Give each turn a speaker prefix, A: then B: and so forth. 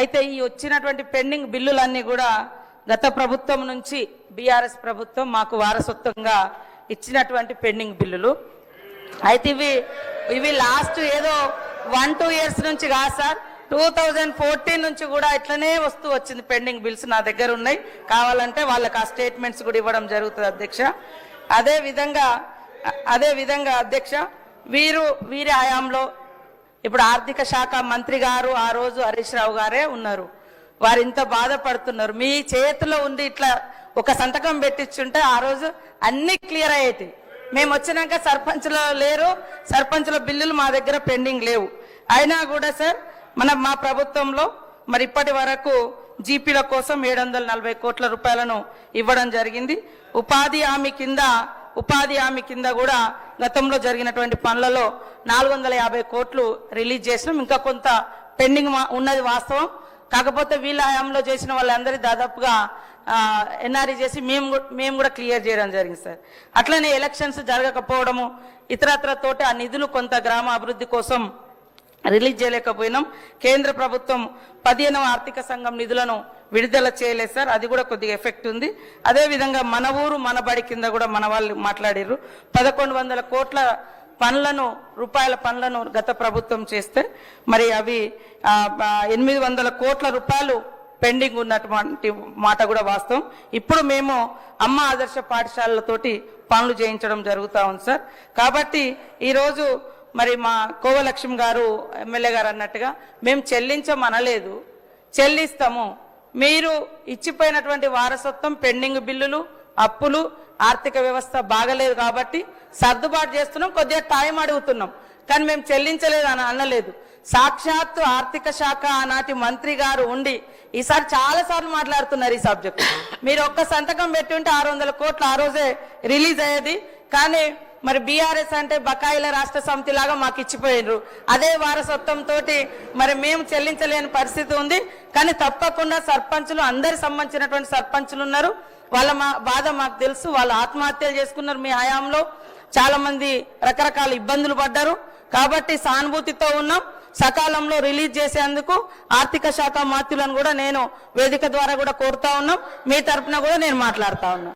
A: అయితే ఈ వచ్చినటువంటి పెండింగ్ బిల్లులన్నీ కూడా గత ప్రభుత్వం నుంచి బీఆర్ఎస్ ప్రభుత్వం మాకు వారసత్వంగా ఇచ్చినటువంటి పెండింగ్ బిల్లులు. అయితే ఇవి ఇవి లాస్ట్ ఏదో వన్ టూ ఇయర్స్ నుంచి కాదు సార్. టూ థౌజండ్ ఫోర్టీన్ నుంచి కూడా ఇట్లనే వస్తూ వచ్చింది పెండింగ్ బిల్స్ నా దగ్గర ఉన్నాయి. కావాలంటే వాళ్ళకి ఆ స్టేట్మెంట్స్ కూడా ఇవ్వడం జరుగుతుంది అధ్యక్ష. అదే విధంగా అదే విధంగా అధ్యక్ష వీరు వీరి హయాంలో ఇప్పుడు ఆర్థిక శాఖ మంత్రి గారు ఆ రోజు హరీష్ రావు గారే ఉన్నారు. వారు ఇంత బాధపడుతున్నారు. మీ చేతిలో ఉంది ఇట్లా ఒక సంతకం పెట్టించుంటే ఆ రోజు అన్ని క్లియర్ అయ్యేటి మేము వచ్చినాక సర్పంచ్లో లేరు. సర్పంచ్ల బిల్లులు మా దగ్గర పెండింగ్ లేవు. అయినా కూడా సార్ మన మా ప్రభుత్వంలో మరి ఇప్పటి వరకు జీపీల కోసం ఏడు వందల నలభై కోట్ల రూపాయలను ఇవ్వడం జరిగింది. ఉపాధి హామీ కింద ఉపాధి హామీ కింద కూడా గతంలో జరిగినటువంటి పనులలో నాలుగు వందల యాభై కోట్లు రిలీజ్ చేసినాం. ఇంకా కొంత పెండింగ్ మా- ఉన్నది వాస్తవం. కాకపోతే వీళ్ళ హయాంలో చేసిన వాళ్ళందరి దాదాపుగా ఎన్ఆర్ఈ చేసి మేము కూడా- మేము కూడా క్లియర్ చేయడం జరిగింది సార్. అట్లనే ఎలక్షన్స్ జరగకపోవడము ఇతరత్ర తోట ఆ నిధులు కొంత గ్రామ అభివృద్ధి కోసం రిలీజ్ చేయలేకపోయినాం. కేంద్ర ప్రభుత్వం పదిహేనవ ఆర్థిక సంఘం నిధులను విడుదల చేయలేదు సార్. అది కూడా కొద్దిగా ఎఫెక్ట్ ఉంది. అదే విధంగా మన ఊరు మన బడి కింద కూడా మన వాళ్ళు మాట్లాడారు పదకొండు వందల కోట్ల పనులను రూపాయల పనులను గత ప్రభుత్వం చేస్తే మరి అవి ఎనిమిది వందల కోట్ల రూపాయలు పెండింగ్ ఉన్నటువంటి మాట కూడా వాస్తవం. ఇప్పుడు మేము అమ్మ ఆదర్శ పాఠశాలలతోటి పనులు చేయించడం జరుగుతూ ఉంది సార్. కాబట్టి ఈరోజు మరి మా కోవలక్ష్మి గారు ఎమ్మెల్యే గారు అన్నట్టుగా మేము చెల్లించమనలేదు. చెల్లిస్తాము. మీరు ఇచ్చిపోయినటువంటి వారసత్వం పెండింగ్ బిల్లులు అప్పులు ఆర్థిక వ్యవస్థ బాగలేదు కాబట్టి సర్దుబాటు చేస్తున్నాం. కొద్దిగా టైం అడుగుతున్నాం. కానీ మేము చెల్లించలేదు అని అనలేదు. సాక్షాత్తు ఆర్థిక శాఖ ఆనాటి మంత్రి గారు ఉండి ఈసారి చాలా సార్లు మాట్లాడుతున్నారు ఈ సబ్జెక్ట్. మీరు ఒక్క సంతకం పెట్టి ఉంటే ఆరు వందల కోట్లు ఆ రోజే రిలీజ్ అయ్యేది. కానీ మరి బీఆర్ఎస్ అంటే బకాయిల రాష్ట్ర సమితి లాగా మాకు ఇచ్చిపోయినరు అదే వారసత్వం తోటి మరి మేము చెల్లించలేని పరిస్థితి ఉంది. కానీ తప్పకుండా సర్పంచులు అందరికి సంబంధించినటువంటి సర్పంచులు ఉన్నారు. వాళ్ళ మా బాధ మాకు తెలుసు. వాళ్ళు ఆత్మహత్యలు చేసుకున్నారు మీ హయాంలో. చాలా మంది రకరకాల ఇబ్బందులు పడ్డారు. కాబట్టి సానుభూతితో ఉన్నాం. సకాలంలో రిలీజ్ చేసేందుకు ఆర్థిక శాఖ మాత్రులను కూడా నేను వేదిక ద్వారా కూడా కోరుతా ఉన్నాం. మీ తరపున కూడా నేను మాట్లాడుతా ఉన్నాను.